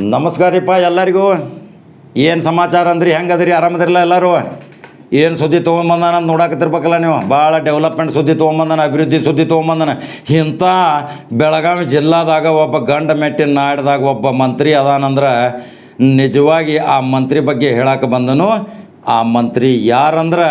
ನಮಸ್ಕಾರ ರೀಪ್ಪ ಎಲ್ಲರಿಗೂ. ಏನು ಸಮಾಚಾರ ಅಂದ್ರಿ? ಹೆಂಗದ್ರಿ? ಆರಾಮದಿರಲ್ಲ ಎಲ್ಲರೂ? ಏನು ಸುದ್ದಿ ತೊಗೊಂಬಂದಾನ ಅಂತ ನೋಡಕತ್ತಿರಬೇಕಲ್ಲ ನೀವು? ಭಾಳ ಡೆವಲಪ್ಮೆಂಟ್ ಸುದ್ದಿ ತೊಗೊಂಬಂದಾನ, ಅಭಿವೃದ್ಧಿ ಸುದ್ದಿ ತೊಗೊಂಬಂದಾನ. ಇಂಥ ಬೆಳಗಾವಿ ಜಿಲ್ಲಾದಾಗ ಒಬ್ಬ ಗಂಡ ಮೆಟ್ಟಿನ ನಾಡ್ದಾಗ ಒಬ್ಬ ಮಂತ್ರಿ ಅದಾನಂದ್ರೆ ನಿಜವಾಗಿ ಆ ಮಂತ್ರಿ ಬಗ್ಗೆ ಹೇಳಕ್ಕೆ ಬಂದನು. ಆ ಮಂತ್ರಿ ಯಾರಂದ್ರೆ?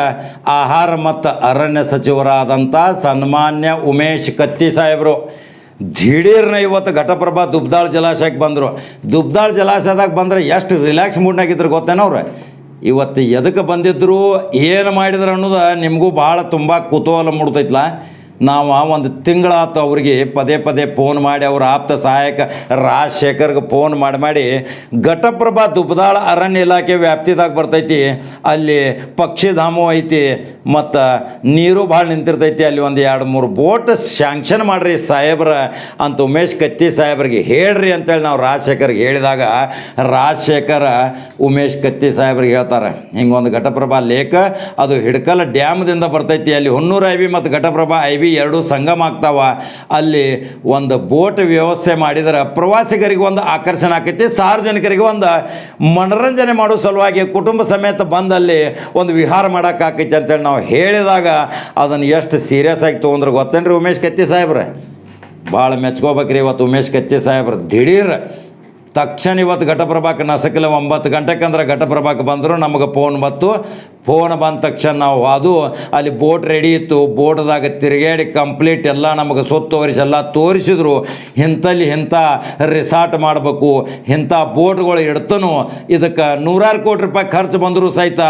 ಆಹಾರ ಮತ್ತು ಅರಣ್ಯ ಸಚಿವರಾದಂಥ ಸನ್ಮಾನ್ಯ ಉಮೇಶ್ ಕತ್ತಿ ಸಾಹೇಬರು. ದಿಢೀರ್ನ ಇವತ್ತು ಘಟಪ್ರಭಾ ದುಬ್ದಾಳ್ ಜಲಾಶಯಕ್ಕೆ ಬಂದರು. ದುಬ್ದಾಳ್ ಜಲಾಶಯದಾಗ ಬಂದರೆ ಎಷ್ಟು ರಿಲ್ಯಾಕ್ಸ್ ಮೂಡ್ನಾಗಿದ್ರು ಗೊತ್ತೇನೋ ಅವ್ರು? ಇವತ್ತು ಎದಕ್ಕೆ ಬಂದಿದ್ದರು ಏನು ಮಾಡಿದ್ರು ಅನ್ನೋದು ನಿಮಗೂ ಭಾಳ ತುಂಬ ಕುತೂಹಲ ಮೂಡ್ತೈತ್ಲ? ನಾವು ಒಂದು ತಿಂಗಳಾತು ಅವ್ರಿಗೆ ಪದೇ ಪದೇ ಫೋನ್ ಮಾಡಿ, ಅವ್ರ ಆಪ್ತ ಸಹಾಯಕ ರಾಜಶೇಖರ್ಗೆ ಫೋನ್ ಮಾಡಿ ಮಾಡಿ, ಘಟಪ್ರಭಾ ದುಬ್ದಾಳ ಅರಣ್ಯ ಇಲಾಖೆ ವ್ಯಾಪ್ತಿದಾಗ ಬರ್ತೈತಿ. ಅಲ್ಲಿ ಪಕ್ಷಿಧಾಮವು ಐತಿ, ಮತ್ತು ನೀರು ಭಾಳ ನಿಂತಿರ್ತೈತಿ. ಅಲ್ಲಿ ಒಂದು ಎರಡು ಮೂರು ಬೋಟ್ ಶಾಂಕ್ಷನ್ ಮಾಡಿರಿ ಸಾಹೇಬ್ರ ಅಂತ ಉಮೇಶ್ ಕತ್ತಿ ಸಾಹೇಬ್ರಿಗೆ ಹೇಳ್ರಿ ಅಂತೇಳಿ ನಾವು ರಾಜಶೇಖರ್ಗೆ ಹೇಳಿದಾಗ, ರಾಜಶೇಖರ ಉಮೇಶ್ ಕತ್ತಿ ಸಾಹೇಬ್ರಿಗೆ ಹೇಳ್ತಾರೆ ಹಿಂಗೊಂದು ಘಟಪ್ರಭಾ ಲೇಖ ಅದು ಹಿಡ್ಕಲ ಡ್ಯಾಮ್ದಿಂದ ಬರ್ತೈತಿ. ಅಲ್ಲಿ ಹೊನ್ನೂರು ಐ ಬಿ ಮತ್ತು ಘಟಪ್ರಭಾ ಐ ಬಿ ಎರಡೂ ಸಂಗಮ ಆಗ್ತಾವ. ಅಲ್ಲಿ ಒಂದು ಬೋಟ್ ವ್ಯವಸ್ಥೆ ಮಾಡಿದರೆ ಪ್ರವಾಸಿಗರಿಗೆ ಒಂದು ಆಕರ್ಷಣೆ ಆಕೈತಿ, ಸಾರ್ವಜನಿಕರಿಗೆ ಒಂದು ಮನರಂಜನೆ ಮಾಡೋ ಸಲುವಾಗಿ ಕುಟುಂಬ ಸಮೇತ ಬಂದಲ್ಲಿ ಒಂದು ವಿಹಾರ ಮಾಡೋಕ್ಕಾಕೈತಿ ಅಂತೇಳಿ ನಾವು ಹೇಳಿದಾಗ ಅದನ್ನು ಎಷ್ಟು ಸೀರಿಯಸ್ ಆಗಿ ತೊಗೊಂಡ್ರೆ ಗೊತ್ತೇನ್ರಿ ಉಮೇಶ್ ಕತ್ತಿ ಸಾಹೇಬ್ರೆ? ಭಾಳ ಮೆಚ್ಕೋಬೇಕ್ರಿ ಇವತ್ತು ಉಮೇಶ್ ಕತ್ತಿ ಸಾಹೇಬ್ರ. ದಿಢೀರ್ ತಕ್ಷಣ ಇವತ್ತು ಘಟಪ್ರಭಾಕ್ಕೆ ನಸಕಿಲ್ಲ, ಒಂಬತ್ತು ಗಂಟೆಗೆ ಅಂದ್ರೆ ಘಟಪ್ರಭಾಕ್ಕೆ ಬಂದರು, ನಮಗೆ ಫೋನ್ ಬತ್ತು ಫೋನ್ ಬಂದ ತಕ್ಷಣ ನಾವು ಅದು ಅಲ್ಲಿ ಬೋಟ್ ರೆಡಿ ಇತ್ತು, ಬೋಟ್ದಾಗ ತಿರುಗಾಡಿ ಕಂಪ್ಲೀಟ್ ಎಲ್ಲ ನಮಗೆ ಸುತ್ತುವರಿಸಿ ಎಲ್ಲ ತೋರಿಸಿದ್ರು. ಇಂಥಲ್ಲಿ ಇಂಥ ರಿಸಾರ್ಟ್ ಮಾಡಬೇಕು ಇಂಥ ಬೋಟ್ಗಳು ಇಡ್ತನು, ಇದಕ್ಕೆ ನೂರಾರು ಕೋಟಿ ರೂಪಾಯಿ ಖರ್ಚು ಬಂದರೂ ಸಹಿತ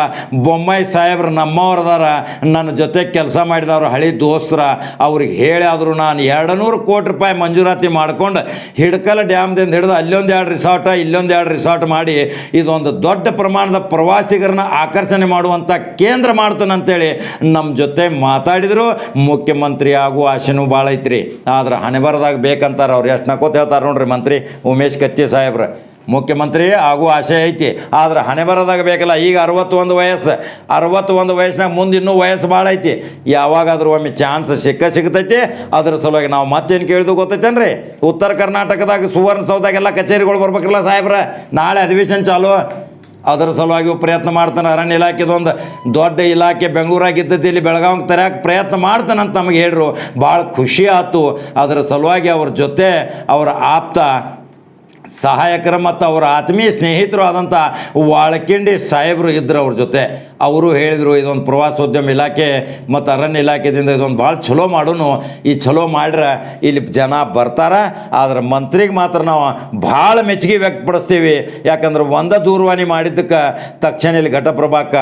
ಬೊಮ್ಮಾಯಿ ಸಾಹೇಬ್ರು ನಮ್ಮವ್ರದಾರ ನನ್ನ ಜೊತೆ ಕೆಲಸ ಮಾಡಿದವರು ಹಳಿ ದೋಸ್ತರ, ಅವ್ರಿಗೆ ಹೇಳಿ ಆದರೂ ನಾನು ಎರಡು ನೂರು ಕೋಟಿ ರೂಪಾಯಿ ಮಂಜೂರಾತಿ ಮಾಡ್ಕೊಂಡು ಹಿಡ್ಕಲ ಡ್ಯಾಮ್ದಿಂದ ಹಿಡಿದು ಅಲ್ಲೊಂದು ಎರಡು ರಿಸಾರ್ಟ ಇಲ್ಲೊಂದು ಎರಡು ರಿಸಾರ್ಟ್ ಮಾಡಿ ಇದೊಂದು ದೊಡ್ಡ ಪ್ರಮಾಣದ ಪ್ರವಾಸಿಗರನ್ನ ಆಕರ್ಷಣೆ ಮಾಡುವಂಥ ಕೇಂದ್ರ ಮಾಡ್ತಾನೆ ಅಂತೇಳಿ ನಮ್ಮ ಜೊತೆ ಮಾತಾಡಿದರು. ಮುಖ್ಯಮಂತ್ರಿ ಆಗುವ ಆಶೆನೂ ಭಾಳ ಐತ್ರಿ. ಆದ್ರೆ ಹಣೆ ಬರದಾಗ ಬೇಕಂತಾರೆ ಅವ್ರು ಎಷ್ಟು ನಕೋತ ಹೇಳ್ತಾರೆ ನೋಡ್ರಿ ಮಂತ್ರಿ ಉಮೇಶ್ ಕತ್ತಿ ಸಾಹೇಬ್ರ. ಮುಖ್ಯಮಂತ್ರಿ ಆಗುವ ಆಸೆ ಐತಿ. ಆದ್ರೆ ಹಣೆ ಬರೋದಾಗ ಬೇಕಲ್ಲ, ಈಗ ಅರವತ್ತೊಂದು ವಯಸ್ಸು. ಅರವತ್ತೊಂದು ವಯಸ್ಸಿನಾಗ ಮುಂದೆ ಇನ್ನೂ ವಯಸ್ಸು ಭಾಳ ಐತಿ. ಯಾವಾಗಾದ್ರೂ ಒಮ್ಮೆ ಚಾನ್ಸ್ ಸಿಕ್ಕ ಸಿಗ್ತೈತಿ. ಅದ್ರ ಸಲುವಾಗಿ ನಾವು ಮತ್ತೇನು ಕೇಳಿದ್ದು ಗೊತ್ತೈತೇನ್ರಿ? ಉತ್ತರ ಕರ್ನಾಟಕದಾಗ ಸುವರ್ಣಸೌಧಾಗೆಲ್ಲ ಕಚೇರಿಗಳು ಬರ್ಬೇಕಲ್ಲ ಸಾಹೇಬ್ರ. ನಾಳೆ ಅಧಿವೇಶನ ಚಾಲು. ಅದರ ಸಲುವಾಗಿ ಪ್ರಯತ್ನ ಮಾಡ್ತಾನೆ. ಅರಣ್ಯ ಇಲಾಖೆದೊಂದು ದೊಡ್ಡ ಇಲಾಖೆ ಬೆಂಗಳೂರಾಗ ಇದ್ದದ್ದು ಇಲ್ಲಿ ಬೆಳಗಾವಿಗೆ ತರಕ್ಕೆ ಪ್ರಯತ್ನ ಮಾಡ್ತಾನಂತ ನಮಗೆ ಹೇಳ್ರು. ಭಾಳ ಖುಷಿ ಆಯಿತು ಅದರ ಸಲುವಾಗಿ ಅವ್ರ ಜೊತೆ ಅವರ ಆಪ್ತ ಸಹಾಯಕರ ಮತ್ತು ಅವರ ಆತ್ಮೀಯ ಸ್ನೇಹಿತರು ಆದಂಥ ವಾಳಕಿಂಡಿ ಸಾಹೇಬರು ಇದ್ದರು ಅವ್ರ ಜೊತೆ. ಅವರು ಹೇಳಿದರು, ಇದೊಂದು ಪ್ರವಾಸೋದ್ಯಮ ಇಲಾಖೆ ಮತ್ತು ಅರಣ್ಯ ಇಲಾಖೆದಿಂದ ಇದೊಂದು ಭಾಳ ಚಲೋ ಮಾಡೋನು. ಈ ಚಲೋ ಮಾಡ್ರೆ ಇಲ್ಲಿ ಜನ ಬರ್ತಾರ. ಆದ್ರೆ ಮಂತ್ರಿಗೆ ಮಾತ್ರ ನಾವು ಭಾಳ ಮೆಚ್ಚುಗೆ ವ್ಯಕ್ತಪಡಿಸ್ತೀವಿ. ಯಾಕಂದ್ರೆ ಒಂದ ದೂರವಾಣಿ ಮಾಡಿದ್ದಕ್ಕೆ ತಕ್ಷಣ ಇಲ್ಲಿ ಘಟಪ್ರಭಾಕ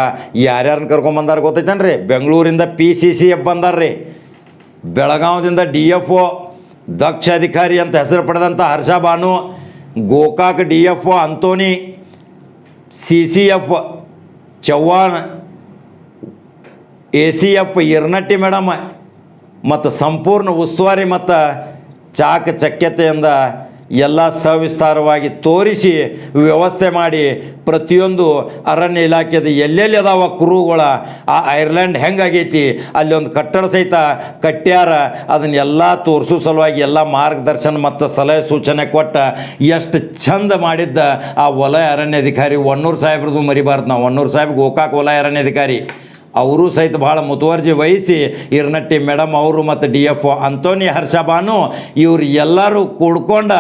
ಯಾರ್ಯಾರನ್ನ ಕರ್ಕೊಂಬಂದಾರ ಗೊತ್ತೈತೇನ್ರಿ? ಬೆಂಗಳೂರಿಂದ ಪಿ ಸಿ ಸಿ ಎಫ್ ಬಂದಾರ್ರಿ. ಬೆಳಗಾವದಿಂದ ಡಿ ಎಫ್ ಒ ದಕ್ಷ ಅಧಿಕಾರಿ ಅಂತ ಹೆಸರು ಪಡೆದಂಥ Harsha Bhanu Gokak D F O Antony, C C F, Chavan, A C F, Irnatti madam, ಮತ್ತು ಸಂಪೂರ್ಣ ಉಸ್ತುವಾರಿ ಮತ್ತು ಚಾಕಚಕ್ಯತೆಯಿಂದ ಎಲ್ಲ ಸವಿಸ್ತಾರವಾಗಿ ತೋರಿಸಿ, ವ್ಯವಸ್ಥೆ ಮಾಡಿ ಪ್ರತಿಯೊಂದು ಅರಣ್ಯ ಇಲಾಖೆದು ಎಲ್ಲೆಲ್ಲಿ ಅದಾವ ಕುರುಗಳ ಆ ಐರ್ಲ್ಯಾಂಡ್ ಹೆಂಗಾಗೈತಿ, ಅಲ್ಲಿ ಒಂದು ಕಟ್ಟಡ ಸಹಿತ ಕಟ್ಟ್ಯಾರ ಅದನ್ನೆಲ್ಲ ತೋರಿಸೋ ಸಲುವಾಗಿ ಎಲ್ಲ ಮಾರ್ಗದರ್ಶನ ಮತ್ತು ಸಲಹೆ ಸೂಚನೆ ಕೊಟ್ಟ ಎಷ್ಟು ಚಂದ ಮಾಡಿದ್ದ ಆ ವಲಯ ಅರಣ್ಯಾಧಿಕಾರಿ ಒನ್ನೂರು ಸಾಹೇಬ್ರದ್ದು ಮರಿಬಾರ್ದು. ನಾವು ಒನ್ನೂರು ಸಾಹೇಬ್ ಗೋಕಾಕ್ ವಲಯ ಅರಣ್ಯಾಧಿಕಾರಿ ಅವರು ಸಹಿತ ಭಾಳ ಮುತುವರ್ಜಿ ವಹಿಸಿ ಇರ್ನಟ್ಟಿ ಮೇಡಮ್ ಅವರು ಮತ್ತು D F O Anthony Harshabanu ಇವರು ಎಲ್ಲರೂ ಕೂಡ್ಕೊಂಡ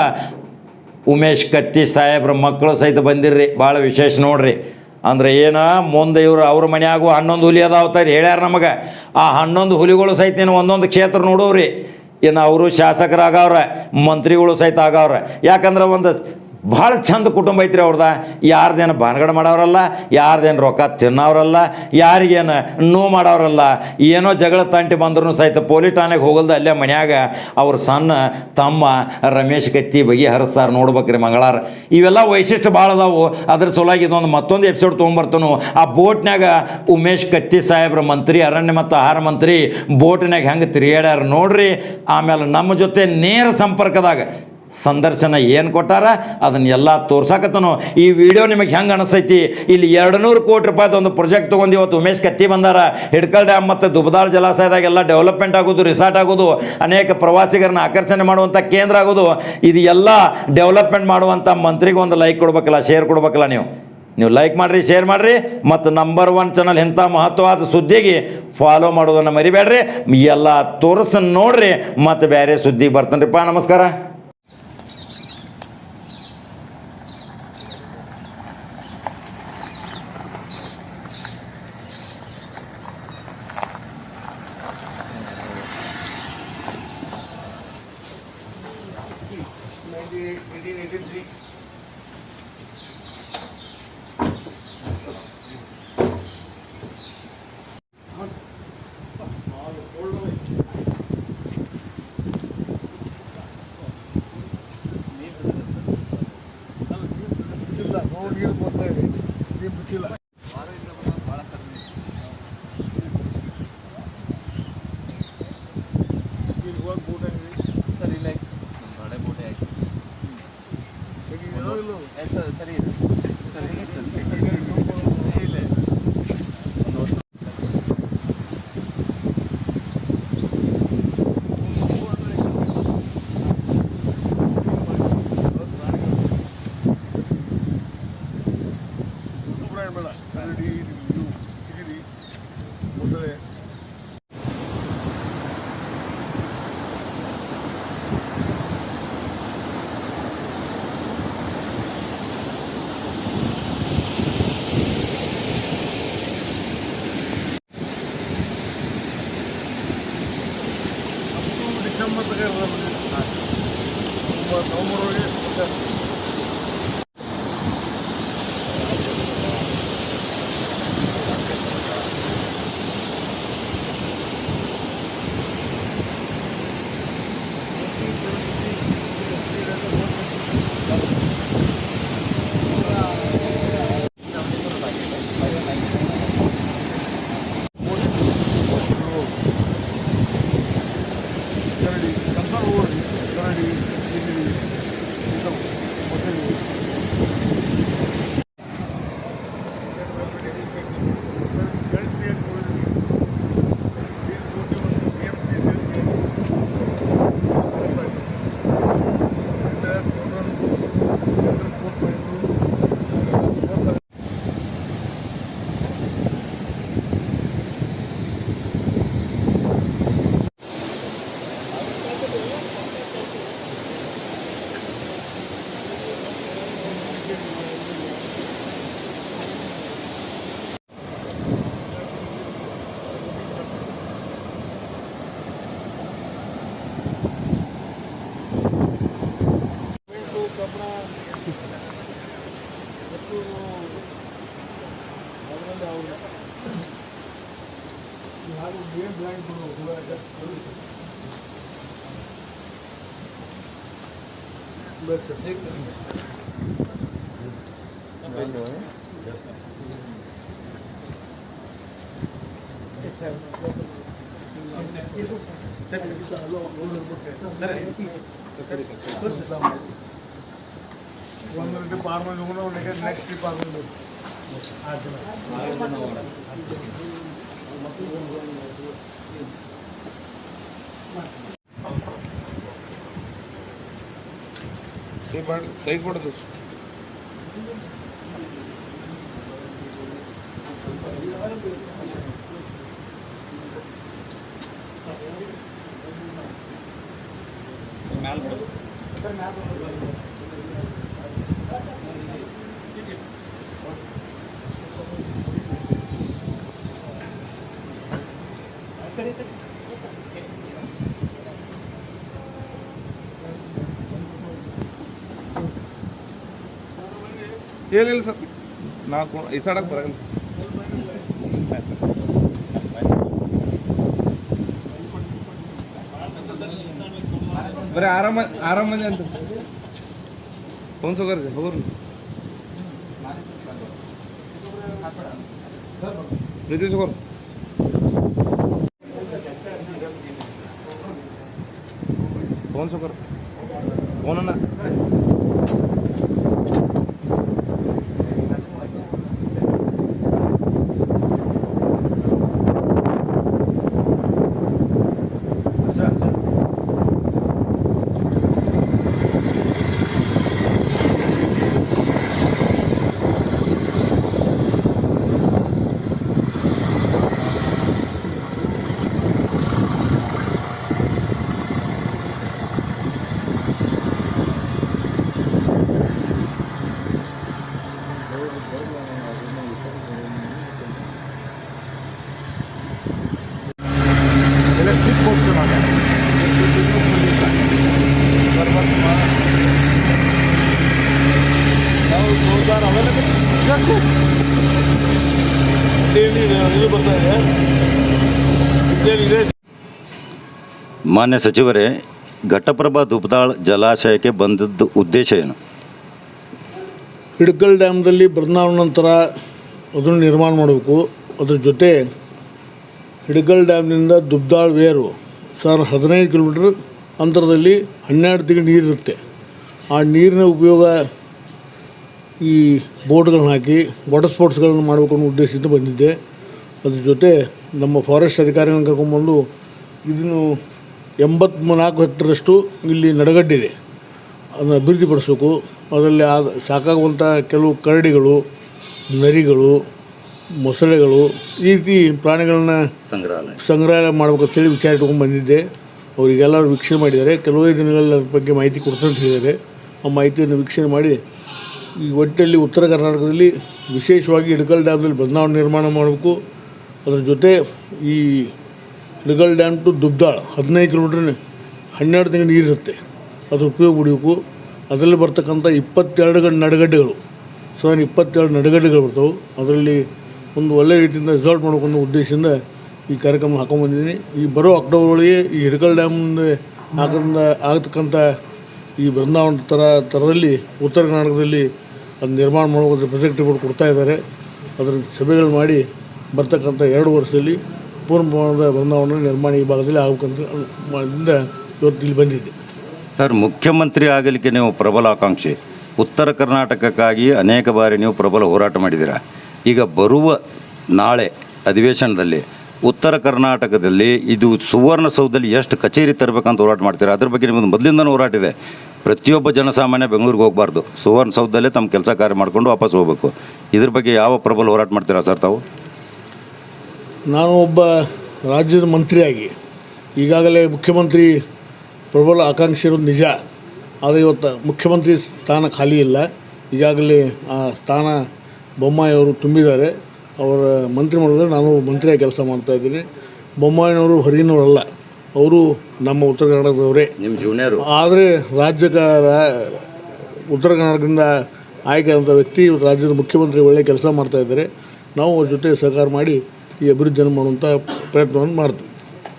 ಉಮೇಶ್ ಕತ್ತಿ ಸಾಹೇಬ್ರ ಮಕ್ಕಳು ಸಹಿತ ಬಂದಿರ್ರಿ ಭಾಳ ವಿಶೇಷ ನೋಡ್ರಿ. ಅಂದ್ರೆ ಏನು, ಮುಂದೆ ಇವರು ಅವ್ರ ಮನೆಯಾಗೂ ಹನ್ನೊಂದು ಹುಲಿ ಅದಾವತ್ತಾರೆ ಹೇಳ್ಯಾರ ನಮಗೆ. ಆ ಹನ್ನೊಂದು ಹುಲಿಗಳು ಸಹಿತ ಏನು ಒಂದೊಂದು ಕ್ಷೇತ್ರ ನೋಡೋರಿ ಇನ್ನು ಅವರು ಶಾಸಕರಾಗವ್ರೆ, ಮಂತ್ರಿಗಳು ಸಹಿತ ಆಗವ್ರೆ. ಯಾಕಂದ್ರೆ ಒಂದು ಭಾಳ ಚಂದ ಕುಟುಂಬ ಐತ್ರಿ ಅವ್ರದ. ಯಾರ್ದೇನು ಬಾನ್ಗಡ ಮಾಡೋರಲ್ಲ ಯಾರ್ದೇನು ರೊಕ್ಕ ತಿನ್ನೋರಲ್ಲ ಯಾರಿಗೇನು ನೋವು ಮಾಡೋರಲ್ಲ ಏನೋ ಜಗಳ ತಂಟಿ ಬಂದ್ರೂ ಸಹಿತ ಪೊಲೀಸ್ ಠಾಣೆಗೆ ಹೋಗಲ್ದ ಅಲ್ಲೇ ಮನ್ಯಾಗ ಅವ್ರ ಸಣ್ಣ ತಮ್ಮ ರಮೇಶ್ ಕತ್ತಿ ಬಗೆಹರಿಸ್ತಾರೆ ನೋಡ್ಬೇಕ್ರಿ ಮಂಗಳಾರ. ಇವೆಲ್ಲ ವೈಶಿಷ್ಟ್ಯ ಭಾಳ ಅದಾವು. ಅದ್ರ ಸಲುವಾಗಿ ಇದೊಂದು ಮತ್ತೊಂದು ಎಪಿಸೋಡ್ ತೊಗೊಂಬರ್ತನು. ಆ ಬೋಟ್ನಾಗ ಉಮೇಶ್ ಕತ್ತಿ ಸಾಹೇಬ್ರ ಮಂತ್ರಿ, ಅರಣ್ಯ ಮತ್ತು ಆಹಾರ ಮಂತ್ರಿ ಬೋಟ್ನಾಗ ಹೆಂಗೆ ತಿರುಗಾಡ್ಯಾರ ನೋಡ್ರಿ. ಆಮೇಲೆ ನಮ್ಮ ಜೊತೆ ನೇರ ಸಂಪರ್ಕದಾಗ ಸಂದರ್ಶನ ಏನು ಕೊಟ್ಟಾರ? ಅದನ್ನೆಲ್ಲ ತೋರ್ಸಾಕತ್ತನು. ಈ ವಿಡಿಯೋ ನಿಮಗೆ ಹೆಂಗೆ ಅನಿಸ್ತೈತಿ? ಇಲ್ಲಿ ಎರಡು ನೂರು ಕೋಟಿ ರೂಪಾಯಿದು ಒಂದು ಪ್ರಾಜೆಕ್ಟ್ ತೊಗೊಂಡು ಇವತ್ತು ಉಮೇಶ್ ಕತ್ತಿ ಬಂದಾರ. ಹಿಡ್ಕಲ್ ಡ್ಯಾಮ್ ಮತ್ತು ದುಬದಾಳ್ ಜಲಾಶಯದಾಗೆಲ್ಲ ಡೆವಲಪ್ಮೆಂಟ್ ಆಗೋದು ರಿಸಾರ್ಟ್ ಆಗೋದು, ಅನೇಕ ಪ್ರವಾಸಿಗರನ್ನ ಆಕರ್ಷಣೆ ಮಾಡುವಂಥ ಕೇಂದ್ರ ಆಗೋದು. ಇದು ಎಲ್ಲ ಡೆವಲಪ್ಮೆಂಟ್ ಮಾಡುವಂಥ ಮಂತ್ರಿಗೆ ಒಂದು ಲೈಕ್ ಕೊಡ್ಬೇಕಲ್ಲ ಶೇರ್ ಕೊಡ್ಬೇಕಲ್ಲ ನೀವು. ನೀವು ಲೈಕ್ ಮಾಡಿರಿ ಶೇರ್ ಮಾಡಿರಿ, ಮತ್ತು ನಂಬರ್ ಒನ್ ಚಾನಲ್ ಇಂಥ ಮಹತ್ವವಾದ ಸುದ್ದಿಗೆ ಫಾಲೋ ಮಾಡೋದನ್ನು ಮರಿಬೇಡ್ರಿ. ಎಲ್ಲ ತೋರಿಸ್ ನೋಡಿರಿ, ಮತ್ತು ಬೇರೆ ಸುದ್ದಿಗೆ ಬರ್ತಾನ್ರಿಪ್ಪ. ನಮಸ್ಕಾರ. 2023 ಸರ್ ಬಸ್ ಒಂದು ಡಿಪಾರ್ಟ್ಮೆಂಟ್ ಹೋಗೋಣ ನೆಕ್ಸ್ಟ್ ಡಿಪಾರ್ಟ್ಮೆಂಟ್ ಕೈ ಕೊಡೋದು ಏನಿಲ್ಲ ಸರ್. ನಾವು ಸಡಕ್ಕೆ ಬರಲ್ಲ ಬರೀ ಆರಾಮ ಆರಾಮ ಮಂದಿ ಅಂತ ಫೋನ್ ಸೋಗರ್ ಹೋಗ್ರಿ. ಪ್ರೀತಿ ಸೋಗರ್. ಫೋನ್ ಫೋನನ್ನ ಮಾನ್ಯ ಸಚಿವರೇ ಘಟಪ್ರಭಾ ದುಬ್ದಾಳ್ ಜಲಾಶಯಕ್ಕೆ ಬಂದದ್ದು ಉದ್ದೇಶ ಏನು? ಹಿಡ್ಕಲ್ ಡ್ಯಾಮ್ದಲ್ಲಿ ಬದಲಾವಣೆ ನಂತರ ಅದನ್ನು ನಿರ್ಮಾಣ ಮಾಡಬೇಕು. ಅದ್ರ ಜೊತೆ ಹಿಡ್ಕಲ್ ಡ್ಯಾಮ್ನಿಂದ ದುಬ್ದಾಳ್ ವೇರು ಸರ್ ಹದಿನೈದು ಕಿಲೋಮೀಟ್ರ್ ಅಂತರದಲ್ಲಿ ಹನ್ನೆರಡು ತಿಂಗಳು ನೀರಿರುತ್ತೆ ಆ ನೀರಿನ ಉಪಯೋಗ ಈ ಬೋಟ್ಗಳನ್ನ ಹಾಕಿ, ವಾಟರ್ ಸ್ಪೋರ್ಟ್ಸ್ಗಳನ್ನು ಮಾಡಬೇಕು ಅನ್ನೋ ಉದ್ದೇಶದಿಂದ ಬಂದಿದ್ದೆ. ಅದ್ರ ಜೊತೆ ನಮ್ಮ ಫಾರೆಸ್ಟ್ ಅಧಿಕಾರಿಗಳನ್ನ ಕರ್ಕೊಂಡ್ಬಂದು ಇದನ್ನು ಎಂಬತ್ನಾಲ್ಕು ಹೆಕ್ಟರಷ್ಟು ಇಲ್ಲಿ ನಡಗಡ್ಡಿದೆ. ಅದನ್ನು ಅಭಿವೃದ್ಧಿಪಡಿಸ್ಬೇಕು. ಅದರಲ್ಲಿ ಆದ ಸಾಕಾಗುವಂಥ ಕೆಲವು ಕರಡಿಗಳು ನರಿಗಳು ಮೊಸಳೆಗಳು ಈ ರೀತಿ ಪ್ರಾಣಿಗಳನ್ನ ಸಂಗ್ರಹಾಲಯ. ಸಂಗ್ರಹ ಮಾಡ್ಬೇಕಂತೇಳಿ ವಿಚಾರ ಇಟ್ಕೊಂಡು ಬಂದಿದ್ದೆ. ಅವರಿಗೆಲ್ಲರೂ ವೀಕ್ಷಣೆ ಮಾಡಿದ್ದಾರೆ. ಕೆಲವೇ ದಿನಗಳಲ್ಲಿ ಅದ್ರ ಬಗ್ಗೆ ಮಾಹಿತಿ ಕೊಡ್ತಾರೆ ಅಂತ ಹೇಳಿದ್ದಾರೆ. ಆ ಮಾಹಿತಿಯನ್ನು ವೀಕ್ಷಣೆ ಮಾಡಿ ಈ ಒಟ್ಟಲ್ಲಿ ಉತ್ತರ ಕರ್ನಾಟಕದಲ್ಲಿ ವಿಶೇಷವಾಗಿ ಇಡಕಲ್ ಡ್ಯಾಮ್ನಲ್ಲಿ ಬದಲಾವಣೆ ನಿರ್ಮಾಣ ಮಾಡಬೇಕು. ಅದರ ಜೊತೆ ಈ ಇಡಕಲ್ ಡ್ಯಾಮ್ ಟು ದುಬ್ದಾಳ, ಹದಿನೈದು ಕಿಲೋಮೀಟ್ರ್ ಹನ್ನೆರಡು ತಿಂಗಳು ನೀರಿರುತ್ತೆ ಅದು ಉಪಯೋಗ ಬಿಡಬೇಕು ಅದರಲ್ಲಿ ಬರ್ತಕ್ಕಂಥ ಇಪ್ಪತ್ತೆರಡು ಗಂಟೆ ನಡಗಡ್ಡೆಗಳು, ಸುಮಾರು ಇಪ್ಪತ್ತೆರಡು ನಡುಗಡ್ಡೆಗಳು ಬರ್ತವೆ. ಅದರಲ್ಲಿ ಒಂದು ಒಳ್ಳೆಯ ರೀತಿಯಿಂದ ರಿಸಾಲ್ಟ್ ಮಾಡಬೇಕನ್ನೋ ಉದ್ದೇಶದಿಂದ ಈ ಕಾರ್ಯಕ್ರಮ ಹಾಕೊಂಡ್ಬಂದಿದ್ದೀನಿ ಈ ಬರೋ ಅಕ್ಟೋಬರ್ ಒಳಗೆ ಈ ಹಿಡಕಲ್ ಡ್ಯಾಮ್ ಆಗದಿಂದ ಆಗತಕ್ಕಂಥ ಈ ಬೃಂದಾವನ ಥರ, ಥರದಲ್ಲಿ ಉತ್ತರ ಕರ್ನಾಟಕದಲ್ಲಿ ಅದು ನಿರ್ಮಾಣ ಮಾಡೋದ್ರ ಪ್ರೊಜೆಕ್ಟ್ ರಿಪೋರ್ಟ್ ಕೊಡ್ತಾ ಇದ್ದಾರೆ. ಅದರ ಸಭೆಗಳು ಮಾಡಿ ಬರ್ತಕ್ಕಂಥ ಎರಡು ವರ್ಷದಲ್ಲಿ ಪೂರ್ಣ ಪ್ರಮಾಣದ ಬೃಂದಾವನ ನಿರ್ಮಾಣ ಈ ಭಾಗದಲ್ಲಿ ಆಗಬೇಕಂತ ಇವತ್ತು ಇಲ್ಲಿ ಬಂದಿದ್ದೆ ಸರ್, ಮುಖ್ಯಮಂತ್ರಿ ಆಗಲಿಕ್ಕೆ ನೀವು ಪ್ರಬಲ ಆಕಾಂಕ್ಷಿ ಉತ್ತರ ಕರ್ನಾಟಕಕ್ಕಾಗಿ ಅನೇಕ ಬಾರಿ ನೀವು ಪ್ರಬಲ ಹೋರಾಟ ಮಾಡಿದ್ದೀರಾ? ಈಗ ಬರುವ ನಾಳೆ ಅಧಿವೇಶನದಲ್ಲಿ ಉತ್ತರ ಕರ್ನಾಟಕದಲ್ಲಿ ಇದು ಸುವರ್ಣಸೌಧದಲ್ಲಿ ಎಷ್ಟು ಕಚೇರಿ ತರಬೇಕಂತ ಹೋರಾಟ ಮಾಡ್ತೀರಾ? ಅದ್ರ ಬಗ್ಗೆ ನಿಮ್ಮದು ಮೊದಲಿಂದನೂ ಹೋರಾಟ ಇದೆ. ಪ್ರತಿಯೊಬ್ಬ ಜನಸಾಮಾನ್ಯ ಬೆಂಗಳೂರಿಗೆ ಹೋಗಬಾರ್ದು. ಸುವರ್ಣಸೌಧದಲ್ಲೇ ತಮ್ಮ ಕೆಲಸ ಕಾರ್ಯ ಮಾಡ್ಕೊಂಡು ವಾಪಸ್ ಹೋಗಬೇಕು. ಇದ್ರ ಬಗ್ಗೆ ಯಾವ ಪ್ರಬಲ ಹೋರಾಟ ಮಾಡ್ತೀರಾ ಸರ್ ತಾವು? ನಾನು ಒಬ್ಬ ರಾಜ್ಯದ ಮಂತ್ರಿಯಾಗಿ ಈಗಾಗಲೇ ಮುಖ್ಯಮಂತ್ರಿ ಪ್ರಬಲ ಆಕಾಂಕ್ಷಿ ಇರೋದು ನಿಜ. ಆದರೆ ಇವತ್ತು ಮುಖ್ಯಮಂತ್ರಿ ಸ್ಥಾನ ಖಾಲಿ ಇಲ್ಲ. ಈಗಾಗಲೇ ಆ ಸ್ಥಾನ ಬೊಮ್ಮಾಯಿಯವರು ತುಂಬಿದ್ದಾರೆ. ಅವರ ಮಂತ್ರಿ ಮಾಡಿದ್ರೆ ನಾನು ಮಂತ್ರಿಯಾಗಿ ಕೆಲಸ ಮಾಡ್ತಾಯಿದ್ದೀನಿ ಬೊಮ್ಮಾಯಿನವರು ಹೊರಗಿನವರಲ್ಲ ಅವರು ನಮ್ಮ ಉತ್ತರ ಕನ್ನಡದವರೇ ನಿಮ್ಮ ಜೂನಿಯರು ಆದರೆ ರಾಜ್ಯದ ರಾ- ಉತ್ತರ ಕರ್ನಾಟಕದಿಂದ ಆಯ್ಕೆಯಾದಂಥ ವ್ಯಕ್ತಿ ಇವತ್ತು ರಾಜ್ಯದ ಮುಖ್ಯಮಂತ್ರಿ ಒಳ್ಳೆಯ ಕೆಲಸ ಮಾಡ್ತಾ ಇದ್ದಾರೆ. ನಾವು ಅವ್ರ ಜೊತೆ ಸಹಕಾರ ಮಾಡಿ ಈ ಅಭಿವೃದ್ಧಿಯನ್ನು ಮಾಡುವಂಥ ಪ್ರಯತ್ನವನ್ನು ಮಾಡ್ತು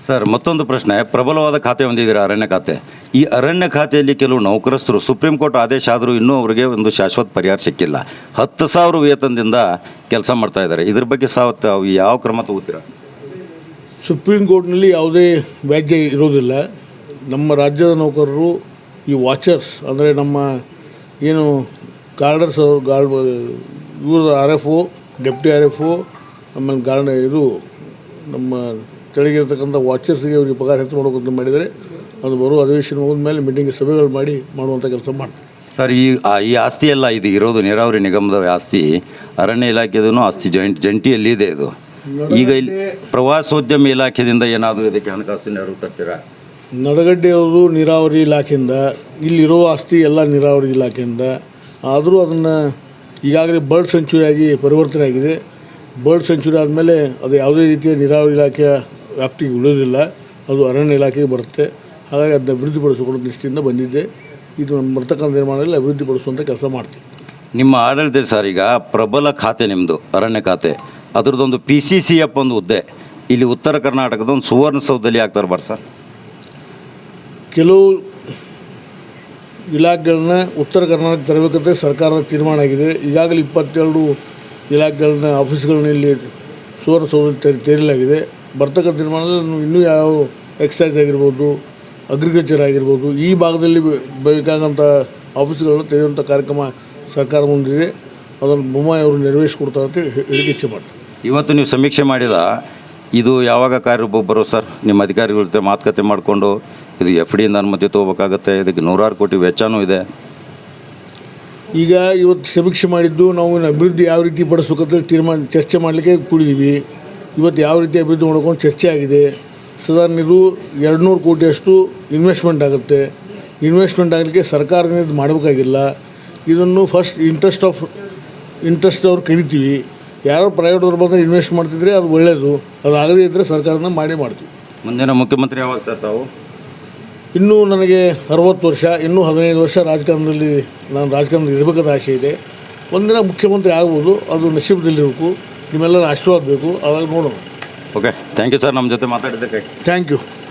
ಸರ್ ಮತ್ತೊಂದು ಪ್ರಶ್ನೆ. ಪ್ರಬಲವಾದ ಖಾತೆ ಹೊಂದಿದ್ದೀರಾ ಅರಣ್ಯ ಖಾತೆ? ಈ ಅರಣ್ಯ ಖಾತೆಯಲ್ಲಿ ಕೆಲವು ನೌಕರಸ್ಥರು ಸುಪ್ರೀಂ ಕೋರ್ಟ್ ಆದೇಶ ಆದರೂ ಇನ್ನೂ ಅವರಿಗೆ ಒಂದು ಶಾಶ್ವತ ಪರಿಹಾರ ಸಿಕ್ಕಿಲ್ಲ. ಹತ್ತು ಸಾವಿರ ವೇತನದಿಂದ ಕೆಲಸ ಮಾಡ್ತಾ ಇದ್ದಾರೆ. ಇದ್ರ ಬಗ್ಗೆ ಸಾವತ್ತ ತಾವು ಯಾವ ಕ್ರಮ ತಗೋತೀರಾ? ಸುಪ್ರೀಂ ಕೋರ್ಟ್ನಲ್ಲಿ ಯಾವುದೇ ವ್ಯಾಜ್ಯ ಇರೋದಿಲ್ಲ. ನಮ್ಮ ರಾಜ್ಯದ ನೌಕರರು ಈ ವಾಚರ್ಸ್ ಅಂದರೆ ನಮ್ಮ ಏನು ಗಾರ್ಡರ್ಸ್ ಗಾರ್ಡ್ ಇವರು R F O deputy R F O ಆಮೇಲೆ ಗಾರ್ಡ ಇದು ನಮ್ಮ ಕೆಳಗಿರ್ತಕ್ಕಂಥ ವಾಚರ್ಸ್ಗೆ ಅವರಿಗೆ ಪಗಾರ ಹೆಚ್ಚು ಮಾಡೋಕ್ಕಂತ ಮಾಡಿದರೆ ಅದು ಬರೋ ಅಧಿವೇಶನ ಹೋದ ಮೇಲೆ ಮೀಟಿಂಗ್ ಸಭೆಗಳು ಮಾಡಿ ಮಾಡುವಂಥ ಕೆಲಸ ಮಾಡ್ತೀವಿ. ಸರ್ ಈ ಆ, ಈ ಆಸ್ತಿ ಎಲ್ಲ ಇದು ಇರೋದು ನೀರಾವರಿ ನಿಗಮದ ಆಸ್ತಿ ಅರಣ್ಯ ಇಲಾಖೆದೂ ಆಸ್ತಿ ಜಂಟ್ ಜಂಟಿಯಲ್ಲಿ ಇದೆ ಇದು. ಈಗ ಇಲ್ಲಿ ಪ್ರವಾಸೋದ್ಯಮ ಇಲಾಖೆಯಿಂದ ಏನಾದರೂ ಇದಕ್ಕೆ ಹಣಕಾಸು ನೆರವು ತರ್ತೀರಾ? ನಡಗಡ್ಡೆಯವರು ನೀರಾವರಿ ಇಲಾಖೆಯಿಂದ ಇಲ್ಲಿರೋ ಆಸ್ತಿ ಎಲ್ಲ ನೀರಾವರಿ ಇಲಾಖೆಯಿಂದ ಆದರೂ ಅದನ್ನು ಈಗಾಗಲೇ ಬರ್ಡ್ ಸೆಂಚುರಿಯಾಗಿ ಪರಿವರ್ತನೆ ಆಗಿದೆ. ಬರ್ಡ್ ಸೆಂಚುರಿ ಆದಮೇಲೆ ಅದು ಯಾವುದೇ ರೀತಿಯ ನೀರಾವರಿ ಇಲಾಖೆಯ ವ್ಯಾಪ್ತಿಗೆ ಉಳಿಯೋದಿಲ್ಲ ಅದು ಅರಣ್ಯ ಇಲಾಖೆಗೆ ಬರುತ್ತೆ. ಹಾಗಾಗಿ ಅದನ್ನ ಅಭಿವೃದ್ಧಿಪಡಿಸಿಕೊಳ್ಳೋ ದೃಷ್ಟಿಯಿಂದ ಬಂದಿದ್ದೆ ಇದು ನಮ್ಮ ಬರ್ತಕ್ಕಂಥ ನಿರ್ಮಾಣದಲ್ಲಿ ಅಭಿವೃದ್ಧಿಪಡಿಸುವಂಥ ಕೆಲಸ ಮಾಡ್ತೀವಿ. ನಿಮ್ಮ ಆಡಳಿತ ಸರ್ ಈಗ ಪ್ರಬಲ ಖಾತೆ ನಿಮ್ಮದು ಅರಣ್ಯ ಖಾತೆ. ಅದರದ್ದೊಂದು ಪಿ ಸಿ ಸಿ ಎಫ್ ಒಂದು ಹುದ್ದೆ. ಇಲ್ಲಿ ಉತ್ತರ ಕರ್ನಾಟಕದ ಒಂದು ಸುವರ್ಣಸೌಧದಲ್ಲಿ ಆಗ್ತಾರೆ ಬರ್ ಸರ್. ಕೆಲವು ಇಲಾಖೆಗಳನ್ನ ಉತ್ತರ ಕರ್ನಾಟಕ ತರಬೇಕಂತ ಸರ್ಕಾರದ ತೀರ್ಮಾನ ಆಗಿದೆ. ಈಗಾಗಲೇ ಇಪ್ಪತ್ತೆರಡು ಇಲಾಖೆಗಳನ್ನ ಆಫೀಸ್ಗಳನ್ನ ಇಲ್ಲಿ ಸುವರ್ಣಸೌಧ ತೆರೆ ತೆರೆಯಲಾಗಿದೆ ಬರ್ತಕ್ಕಂಥ ತೀರ್ಮಾನದಲ್ಲಿ ಇನ್ನೂ ಯಾವ ಎಕ್ಸೈಸ್ ಆಗಿರ್ಬೋದು ಅಗ್ರಿಕಲ್ಚರ್ ಆಗಿರ್ಬೋದು, ಈ ಭಾಗದಲ್ಲಿ ಬೇಕಾದಂಥ ಆಫೀಸ್ಗಳನ್ನು ತೆರೆಯುವಂಥ ಕಾರ್ಯಕ್ರಮ ಸರ್ಕಾರ ಮುಂದಿದೆ. ಅದನ್ನು ಬೊಮ್ಮಾಯಿ ಅವರು ನೆರವೇರಿಸ್ಕೊಡ್ತಾರೆ ಅಂತ ಹೇಳಿಕೆ ಮಾಡ್ತಾರೆ ಇವತ್ತು ನೀವು ಸಮೀಕ್ಷೆ ಮಾಡಿದ, ಇದು ಯಾವಾಗ ಕಾರ್ಯರೂಪ ಬರೋ ಸರ್? ನಿಮ್ಮ ಅಧಿಕಾರಿಗಳ ಜೊತೆ ಮಾತುಕತೆ ಮಾಡಿಕೊಂಡು, ಇದು ಎಫ್ ಡಿಯಿಂದ ಅನುಮತಿ ತೊಗೋಬೇಕಾಗತ್ತೆ, ಇದಕ್ಕೆ ನೂರಾರು ಕೋಟಿ ವೆಚ್ಚನೂ ಇದೆ. ಈಗ ಇವತ್ತು ಸಮೀಕ್ಷೆ ಮಾಡಿದ್ದು ನಾವು ಅಭಿವೃದ್ಧಿ ಯಾವ ರೀತಿ ಪಡಿಸ್ಬೇಕಂತ ತೀರ್ಮಾನ ಚರ್ಚೆ ಮಾಡಲಿಕ್ಕೆ ಕೂಡಿದ್ದೀವಿ ಇವತ್ತು ಯಾವ ರೀತಿ ಅಭಿವೃದ್ಧಿ ಮಾಡ್ಕೊಂಡು ಚರ್ಚೆ ಆಗಿದೆ. ಸಾಧಾರಣ ಇದು ಎರಡು ನೂರು ಕೋಟಿಯಷ್ಟು ಇನ್ವೆಸ್ಟ್ಮೆಂಟ್ ಆಗುತ್ತೆ. ಇನ್ವೆಸ್ಟ್ಮೆಂಟ್ ಆಗಲಿಕ್ಕೆ ಸರ್ಕಾರದಿಂದ ಇದು ಮಾಡಬೇಕಾಗಿಲ್ಲ. ಇದನ್ನು ಫಸ್ಟ್ ಇಂಟ್ರೆಸ್ಟ್ ಆಫ್ ಇಂಟ್ರೆಸ್ಟ್ ಅವ್ರು ಕರಿತೀವಿ. ಯಾರೋ ಪ್ರೈವೇಟ್ ಅವ್ರು ಬಂದರೆ ಇನ್ವೆಸ್ಟ್ ಮಾಡ್ತಿದ್ರೆ ಅದು ಒಳ್ಳೆಯದು ಅದು ಆಗದೇ ಇದ್ದರೆ ಸರ್ಕಾರದಿಂದ ಮಾಡೇ ಮಾಡ್ತೀವಿ. ಮುಂದಿನ ಮುಖ್ಯಮಂತ್ರಿ ಯಾವಾಗ ಸರ್ ತಾವು? ಇನ್ನೂ ನನಗೆ ಅರವತ್ತು ವರ್ಷ ಇನ್ನೂ ಹದಿನೈದು ವರ್ಷ ರಾಜಕಾರಣದಲ್ಲಿ ನಾನು ರಾಜಕಾರಣದಲ್ಲಿ ಇರಬೇಕಾದ ಆಸೆ ಇದೆ. ಒಂದಿನ ಮುಖ್ಯಮಂತ್ರಿ ಆಗ್ಬೋದು ಅದು ನಶೀಬದಲ್ಲಿರಬೇಕು. ನಿಮ್ಮೆಲ್ಲರ ಆಶೀರ್ವಾದ ಬೇಕು ಆವಾಗ ನೋಡೋಣ. ಓಕೆ ಥ್ಯಾಂಕ್ ಯು ಸರ್ ನಮ್ಮ ಜೊತೆ ಮಾತಾಡಿದ್ದಕ್ಕೆ. Thank you